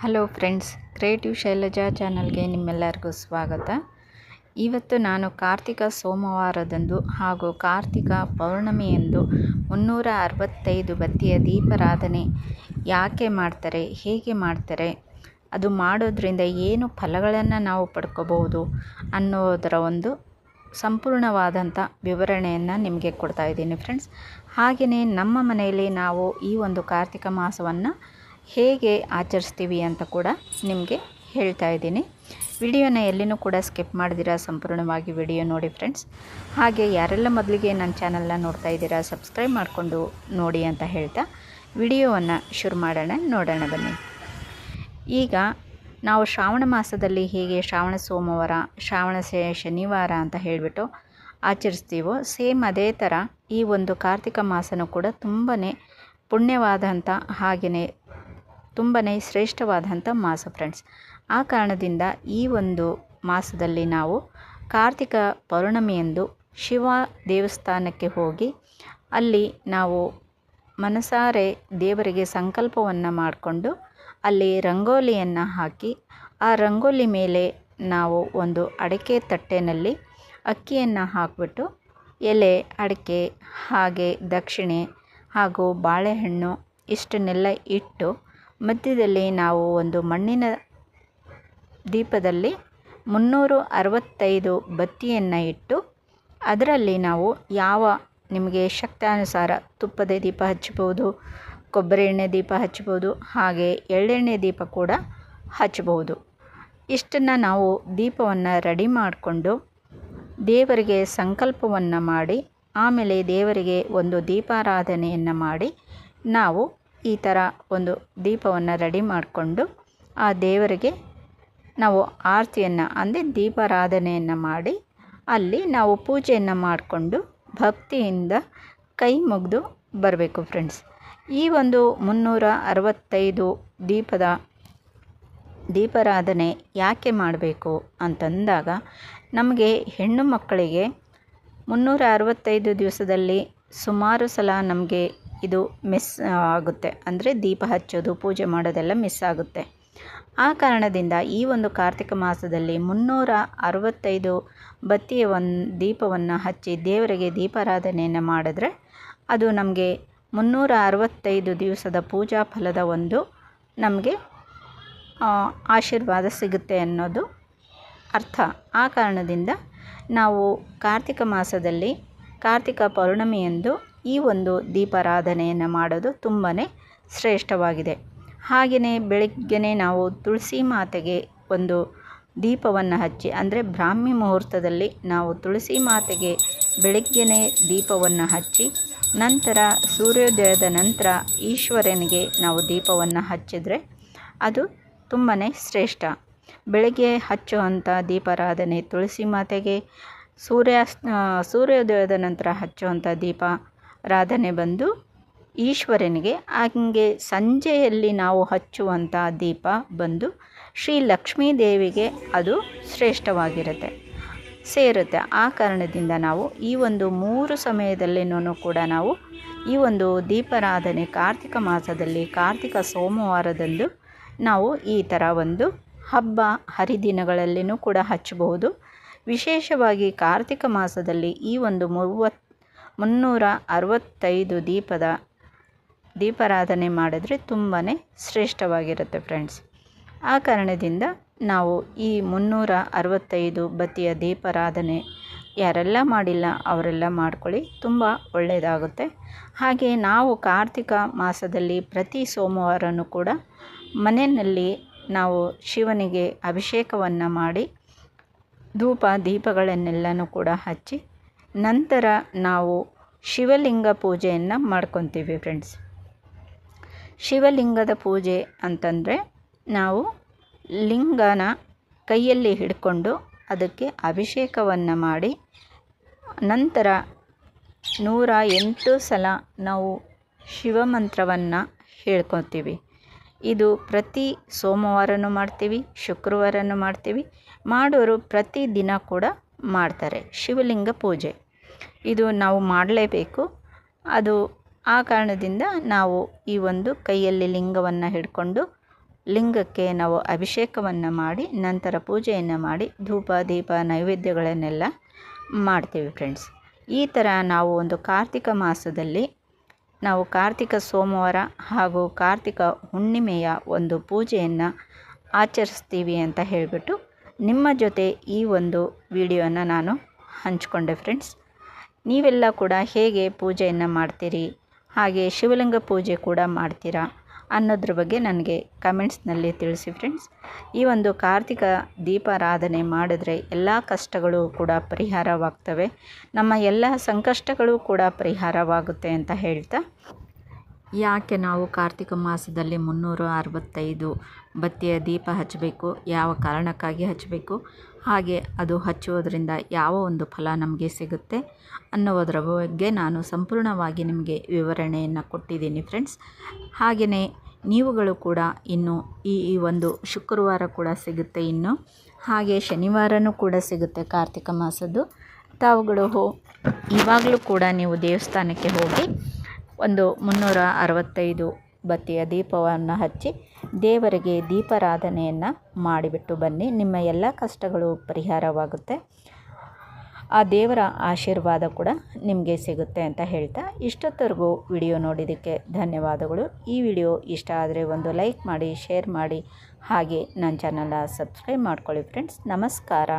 Hello friends, creative Shailaja ಚಾನಲ್ಗೆ ನಿಮ್ಮೆಲ್ಲರಿಗೂ ಸ್ವಾಗತ. ಇವತ್ತು ನಾನು ಕಾರ್ತಿಕ ಸೋಮವಾರದಂದು ಹಾಗೂ ಕಾರ್ತಿಕ ಪೌರ್ಣಮಿಯಂದು ಮುನ್ನೂರ ಅರವತ್ತೈದು ಬತ್ತಿಯ ದೀಪಾರಾಧನೆ ಯಾಕೆ ಮಾಡ್ತಾರೆ, ಹೇಗೆ ಮಾಡ್ತಾರೆ, ಅದು ಮಾಡೋದ್ರಿಂದ ಏನು ಫಲಗಳನ್ನು ನಾವು ಪಡ್ಕೋಬಹುದು ಅನ್ನೋದರ ಒಂದು ಸಂಪೂರ್ಣವಾದಂಥ ವಿವರಣೆಯನ್ನು ನಿಮಗೆ ಕೊಡ್ತಾ ಇದ್ದೀನಿ ಫ್ರೆಂಡ್ಸ್. ಹಾಗೆಯೇ ನಮ್ಮ ಮನೆಯಲ್ಲಿ ನಾವು ಈ ಒಂದು ಕಾರ್ತಿಕ ಮಾಸವನ್ನು ಹೇಗೆ ಆಚರಿಸ್ತೀವಿ ಅಂತ ಕೂಡ ನಿಮಗೆ ಹೇಳ್ತಾ ಇದ್ದೀನಿ. ವಿಡಿಯೋನ ಎಲ್ಲಿನೂ ಕೂಡ ಸ್ಕಿಪ್ ಮಾಡಿದಿರಾ, ಸಂಪೂರ್ಣವಾಗಿ ವಿಡಿಯೋ ನೋಡಿ ಫ್ರೆಂಡ್ಸ್. ಹಾಗೆ ಯಾರೆಲ್ಲ ಮೊದಲಿಗೆ ನನ್ನ ಚಾನಲ್ನ ನೋಡ್ತಾ ಇದ್ದೀರಾ, ಸಬ್ಸ್ಕ್ರೈಬ್ ಮಾಡಿಕೊಂಡು ನೋಡಿ ಅಂತ ಹೇಳ್ತಾ ವಿಡಿಯೋವನ್ನು ಶುರು ಮಾಡೋಣ, ನೋಡೋಣ ಬನ್ನಿ. ಈಗ ನಾವು ಶ್ರಾವಣ ಮಾಸದಲ್ಲಿ ಹೇಗೆ ಶ್ರಾವಣ ಸೋಮವಾರ, ಶ್ರಾವಣ ಶನಿವಾರ ಅಂತ ಹೇಳಿಬಿಟ್ಟು ಆಚರಿಸ್ತೀವೋ, ಸೇಮ್ ಅದೇ ಥರ ಈ ಒಂದು ಕಾರ್ತಿಕ ಮಾಸನೂ ಕೂಡ ತುಂಬಾ ಪುಣ್ಯವಾದಂಥ ಹಾಗೆಯೇ ತುಂಬಾ ಶ್ರೇಷ್ಠವಾದಂಥ ಮಾಸ ಫ್ರೆಂಡ್ಸ್ ಆ ಕಾರಣದಿಂದ ಈ ಒಂದು ಮಾಸದಲ್ಲಿ ನಾವು ಕಾರ್ತಿಕ ಪೌರ್ಣಮಿಯಂದು ಶಿವ ದೇವಸ್ಥಾನಕ್ಕೆ ಹೋಗಿ ಅಲ್ಲಿ ನಾವು ಮನಸಾರೆ ದೇವರಿಗೆ ಸಂಕಲ್ಪವನ್ನು ಮಾಡಿಕೊಂಡು ಅಲ್ಲಿ ರಂಗೋಲಿಯನ್ನು ಹಾಕಿ, ಆ ರಂಗೋಲಿ ಮೇಲೆ ನಾವು ಒಂದು ಅಡಿಕೆ ತಟ್ಟೆನಲ್ಲಿ ಅಕ್ಕಿಯನ್ನು ಹಾಕಿಬಿಟ್ಟು ಎಲೆ, ಅಡಿಕೆ, ಹಾಗೆ ದಕ್ಷಿಣೆ ಹಾಗೂ ಬಾಳೆಹಣ್ಣು ಇಷ್ಟನ್ನೆಲ್ಲ ಇಟ್ಟು ಮಧ್ಯದಲ್ಲಿ ನಾವು ಒಂದು ಮಣ್ಣಿನ ದೀಪದಲ್ಲಿ ಮುನ್ನೂರು ಅರವತ್ತೈದು ಬತ್ತಿಯನ್ನು ಇಟ್ಟು ಅದರಲ್ಲಿ ನಾವು ಯಾವ ನಿಮಗೆ ಶಕ್ತಾನುಸಾರ ತುಪ್ಪದ ದೀಪ ಹಚ್ಚಬಹುದು ಕೊಬ್ಬರಿ ಎಣ್ಣೆ ದೀಪ ಹಚ್ಬೋದು, ಹಾಗೆ ಎಳ್ಳೆಣ್ಣೆ ದೀಪ ಕೂಡ ಹಚ್ಚಬಹುದು ಇಷ್ಟನ್ನು ನಾವು ದೀಪವನ್ನು ರೆಡಿ ಮಾಡಿಕೊಂಡು ದೇವರಿಗೆ ಸಂಕಲ್ಪವನ್ನು ಮಾಡಿ, ಆಮೇಲೆ ದೇವರಿಗೆ ಒಂದು ದೀಪಾರಾಧನೆಯನ್ನು ಮಾಡಿ ನಾವು ಈ ಥರ ಒಂದು ದೀಪವನ್ನು ರೆಡಿ ಮಾಡಿಕೊಂಡು ಆ ದೇವರಿಗೆ ನಾವು ಆರತಿಯನ್ನು ಅಂದರೆ ದೀಪಾರಾಧನೆಯನ್ನು ಮಾಡಿ ಅಲ್ಲಿ ನಾವು ಪೂಜೆಯನ್ನು ಮಾಡಿಕೊಂಡು ಭಕ್ತಿಯಿಂದ ಕೈ ಮುಗಿದು ಬರಬೇಕು ಫ್ರೆಂಡ್ಸ್ ಈ ಒಂದು ಮುನ್ನೂರ ಅರವತ್ತೈದು ದೀಪದ ದೀಪಾರಾಧನೆ ಯಾಕೆ ಮಾಡಬೇಕು ಅಂತಂದಾಗ ನಮಗೆ ಹೆಣ್ಣು ಮಕ್ಕಳಿಗೆ ಮುನ್ನೂರ ಅರವತ್ತೈದು ದಿವಸದಲ್ಲಿ ಸುಮಾರು ಸಲ ನಮಗೆ ಇದು ಮಿಸ್ ಆಗುತ್ತೆ. ಅಂದರೆ ದೀಪ ಹಚ್ಚೋದು, ಪೂಜೆ ಮಾಡೋದೆಲ್ಲ ಮಿಸ್ ಆಗುತ್ತೆ. ಆ ಕಾರಣದಿಂದ ಈ ಒಂದು ಕಾರ್ತಿಕ ಮಾಸದಲ್ಲಿ ಮುನ್ನೂರ ಅರವತ್ತೈದು ಬತ್ತಿಯ ಒಂದು ದೀಪವನ್ನು ಹಚ್ಚಿ ದೇವರಿಗೆ ದೀಪಾರಾಧನೆಯನ್ನು ಮಾಡಿದ್ರೆ ಅದು ನಮಗೆ ಮುನ್ನೂರ ಅರವತ್ತೈದು ದಿವಸದ ಪೂಜಾ ಫಲದ ಒಂದು ನಮಗೆ ಆಶೀರ್ವಾದ ಸಿಗುತ್ತೆ ಅನ್ನೋದು ಅರ್ಥ. ಆ ಕಾರಣದಿಂದ ನಾವು ಕಾರ್ತಿಕ ಮಾಸದಲ್ಲಿ ಕಾರ್ತಿಕ ಪೌರ್ಣಮಿಯಂದು ಈ ಒಂದು ದೀಪಾರಾಧನೆಯನ್ನು ಮಾಡೋದು ತುಂಬಾ ಶ್ರೇಷ್ಠವಾಗಿದೆ. ಹಾಗೆಯೇ ಬೆಳಗ್ಗೆನೇ ನಾವು ತುಳಸಿ ಮಾತೆಗೆ ಒಂದು ದೀಪವನ್ನು ಹಚ್ಚಿ, ಅಂದರೆ ಬ್ರಾಹ್ಮಿ ಮುಹೂರ್ತದಲ್ಲಿ ನಾವು ತುಳಸಿ ಮಾತೆಗೆ ಬೆಳಗ್ಗೆನೇ ದೀಪವನ್ನು ಹಚ್ಚಿ, ನಂತರ ಸೂರ್ಯೋದಯದ ನಂತರ ಈಶ್ವರನಿಗೆ ನಾವು ದೀಪವನ್ನು ಹಚ್ಚಿದರೆ ಅದು ತುಂಬಾ ಶ್ರೇಷ್ಠ. ಬೆಳಗ್ಗೆ ಹಚ್ಚುವಂಥ ದೀಪಾರಾಧನೆ, ತುಳಸಿ ಮಾತೆಗೆ ಸೂರ್ಯಾಸ್ ಸೂರ್ಯೋದಯದ ನಂತರ ಹಚ್ಚುವಂಥ ದೀಪಾರಾಧನೆ ಬಂದು ಈಶ್ವರನಿಗೆ, ಹಾಗೆ ಸಂಜೆಯಲ್ಲಿ ನಾವು ಹಚ್ಚುವಂಥ ದೀಪ ಬಂದು ಶ್ರೀ ಲಕ್ಷ್ಮೀ ದೇವಿಗೆ ಅದು ಶ್ರೇಷ್ಠವಾಗಿರುತ್ತೆ, ಸೇರುತ್ತೆ. ಆ ಕಾರಣದಿಂದ ನಾವು ಈ ಒಂದು ಮೂರು ಸಮಯದಲ್ಲಿನೂ ಕೂಡ ನಾವು ಈ ಒಂದು ದೀಪಾರಾಧನೆ ಕಾರ್ತಿಕ ಮಾಸದಲ್ಲಿ, ಕಾರ್ತಿಕ ಸೋಮವಾರದಂದು ನಾವು ಈ ಥರ ಒಂದು ಹಬ್ಬ ಹರಿದಿನಗಳಲ್ಲಿನೂ ಕೂಡ ಹಚ್ಚಬಹುದು. ವಿಶೇಷವಾಗಿ ಕಾರ್ತಿಕ ಮಾಸದಲ್ಲಿ ಈ ಒಂದು ಮೂವತ್ತು ಮುನ್ನೂರ ಅರವತ್ತೈದು ದೀಪದ ದೀಪಾರಾಧನೆ ಮಾಡಿದ್ರೆ ತುಂಬಾ ಶ್ರೇಷ್ಠವಾಗಿರುತ್ತೆ ಫ್ರೆಂಡ್ಸ್ ಆ ಕಾರಣದಿಂದ ನಾವು ಈ ಮುನ್ನೂರ ಅರವತ್ತೈದು ಬತ್ತಿಯ ದೀಪಾರಾಧನೆ ಯಾರೆಲ್ಲ ಮಾಡಿಲ್ಲ ಅವರೆಲ್ಲ ಮಾಡ್ಕೊಳ್ಳಿ, ತುಂಬ ಒಳ್ಳೆಯದಾಗುತ್ತೆ ಹಾಗೆ ನಾವು ಕಾರ್ತಿಕ ಮಾಸದಲ್ಲಿ ಪ್ರತಿ ಸೋಮವಾರನೂ ಕೂಡ ಮನೆಯಲ್ಲಿ ನಾವು ಶಿವನಿಗೆ ಅಭಿಷೇಕವನ್ನು ಮಾಡಿ ಧೂಪ ದೀಪಗಳನ್ನೆಲ್ಲನೂ ಕೂಡ ಹಚ್ಚಿ ನಂತರ ನಾವು ಶಿವಲಿಂಗ ಪೂಜೆಯನ್ನು ಮಾಡ್ಕೊತೀವಿ ಫ್ರೆಂಡ್ಸ್ ಶಿವಲಿಂಗದ ಪೂಜೆ ಅಂತಂದರೆ ನಾವು ಲಿಂಗನ ಕೈಯಲ್ಲಿ ಹಿಡ್ಕೊಂಡು ಅದಕ್ಕೆ ಅಭಿಷೇಕವನ್ನು ಮಾಡಿ, ನಂತರ ನೂರ ಎಂಟು ಸಲ ನಾವು ಶಿವಮಂತ್ರವನ್ನು ಹೇಳ್ಕೊತೀವಿ. ಇದು ಪ್ರತಿ ಸೋಮವಾರನೂ ಮಾಡ್ತೀವಿ, ಶುಕ್ರವಾರನೂ ಮಾಡ್ತೀವಿ. ಮಾಡೋರು ಪ್ರತಿದಿನ ಕೂಡ ಮಾಡ್ತಾರೆ. ಶಿವಲಿಂಗ ಪೂಜೆ. ಇದು ನಾವು ಮಾಡಲೇಬೇಕು. ಅದು ಆ ಕಾರಣದಿಂದ ನಾವು ಈ ಒಂದು ಕೈಯಲ್ಲಿ ಲಿಂಗವನ್ನು ಹಿಡ್ಕೊಂಡು ಲಿಂಗಕ್ಕೆ ನಾವು ಅಭಿಷೇಕವನ್ನು ಮಾಡಿ, ನಂತರ ಪೂಜೆಯನ್ನು ಮಾಡಿ, ಧೂಪ, ದೀಪ, ನೈವೇದ್ಯಗಳನ್ನೆಲ್ಲ ಮಾಡ್ತೀವಿ ಫ್ರೆಂಡ್ಸ್ ಈ ಥರ ನಾವು ಒಂದು ಕಾರ್ತಿಕ ಮಾಸದಲ್ಲಿ ನಾವು ಕಾರ್ತಿಕ ಸೋಮವಾರ ಹಾಗೂ ಕಾರ್ತಿಕ ಹುಣ್ಣಿಮೆಯ ಒಂದು ಪೂಜೆಯನ್ನು ಆಚರಿಸ್ತೀವಿ ಅಂತ ಹೇಳಿಬಿಟ್ಟು ನಿಮ್ಮ ಜೊತೆ ಈ ಒಂದು ವಿಡಿಯೋನ ನಾನು ಹಂಚಿಕೊಂಡೆ ಫ್ರೆಂಡ್ಸ್ ನೀವೆಲ್ಲ ಕೂಡ ಹೇಗೆ ಪೂಜೆಯನ್ನು ಮಾಡ್ತೀರಿ? ಹಾಗೆ ಶಿವಲಿಂಗ ಪೂಜೆ ಕೂಡ ಮಾಡ್ತೀರಾ ಅನ್ನೋದ್ರ ಬಗ್ಗೆ ನನಗೆ ಕಮೆಂಟ್ಸ್ನಲ್ಲಿ ತಿಳಿಸಿ ಫ್ರೆಂಡ್ಸ್ ಈ ಒಂದು ಕಾರ್ತಿಕ ದೀಪಾರಾಧನೆ ಮಾಡಿದ್ರೆ ಎಲ್ಲ ಕಷ್ಟಗಳು ಕೂಡ ಪರಿಹಾರವಾಗ್ತವೆ. ನಮ್ಮ ಎಲ್ಲ ಸಂಕಷ್ಟಗಳು ಕೂಡ ಪರಿಹಾರವಾಗುತ್ತೆ ಅಂತ ಹೇಳ್ತಾ ಯಾಕೆ ನಾವು ಕಾರ್ತಿಕ ಮಾಸದಲ್ಲಿ ಮುನ್ನೂರ ಅರವತ್ತೈದು ಬತ್ತಿಯ ದೀಪ ಹಚ್ಚಬೇಕು? ಯಾವ ಕಾರಣಕ್ಕಾಗಿ ಹಚ್ಚಬೇಕು? ಹಾಗೆ ಅದು ಹಚ್ಚುವುದರಿಂದ ಯಾವ ಒಂದು ಫಲ ನಮಗೆ ಸಿಗುತ್ತೆ ಅನ್ನೋದರ ಬಗ್ಗೆ ನಾನು ಸಂಪೂರ್ಣವಾಗಿ ನಿಮಗೆ ವಿವರಣೆಯನ್ನು ಕೊಟ್ಟಿದ್ದೀನಿ ಫ್ರೆಂಡ್ಸ್. ಹಾಗೆಯೇ ನೀವುಗಳು ಕೂಡ ಇನ್ನು ಈ ಈ ಒಂದು ಶುಕ್ರವಾರ ಕೂಡ ಸಿಗುತ್ತೆ ಇನ್ನು. ಹಾಗೆ ಶನಿವಾರನೂ ಕೂಡ ಸಿಗುತ್ತೆ ಕಾರ್ತಿಕ ಮಾಸದ್ದು. ತಾವುಗಳು ಹೋ, ಇವಾಗಲೂ ಕೂಡ ನೀವು ದೇವಸ್ಥಾನಕ್ಕೆ ಹೋಗಿ ಒಂದು ಮುನ್ನೂರ ಅರವತ್ತೈದು ಬತ್ತಿಯ ದೀಪವನ್ನು ಹಚ್ಚಿ ದೇವರಿಗೆ ದೀಪಾರಾಧನೆಯನ್ನು ಮಾಡಿಬಿಟ್ಟು ಬನ್ನಿ. ನಿಮ್ಮ ಎಲ್ಲ ಕಷ್ಟಗಳು ಪರಿಹಾರವಾಗುತ್ತೆ. ಆ ದೇವರ ಆಶೀರ್ವಾದ ಕೂಡ ನಿಮಗೆ ಸಿಗುತ್ತೆ ಅಂತ ಹೇಳ್ತಾ ಇಷ್ಟೊತ್ತವರೆಗೂ ವಿಡಿಯೋ ನೋಡಿದ್ದಕ್ಕೆ ಧನ್ಯವಾದಗಳು. ಈ ವಿಡಿಯೋ ಇಷ್ಟ ಆದರೆ ಒಂದು ಲೈಕ್ ಮಾಡಿ, ಶೇರ್ ಮಾಡಿ. ಹಾಗೆ ನನ್ನ ಚಾನಲ್ನ ಸಬ್ಸ್ಕ್ರೈಬ್ ಮಾಡ್ಕೊಳ್ಳಿ ಫ್ರೆಂಡ್ಸ್. ನಮಸ್ಕಾರ.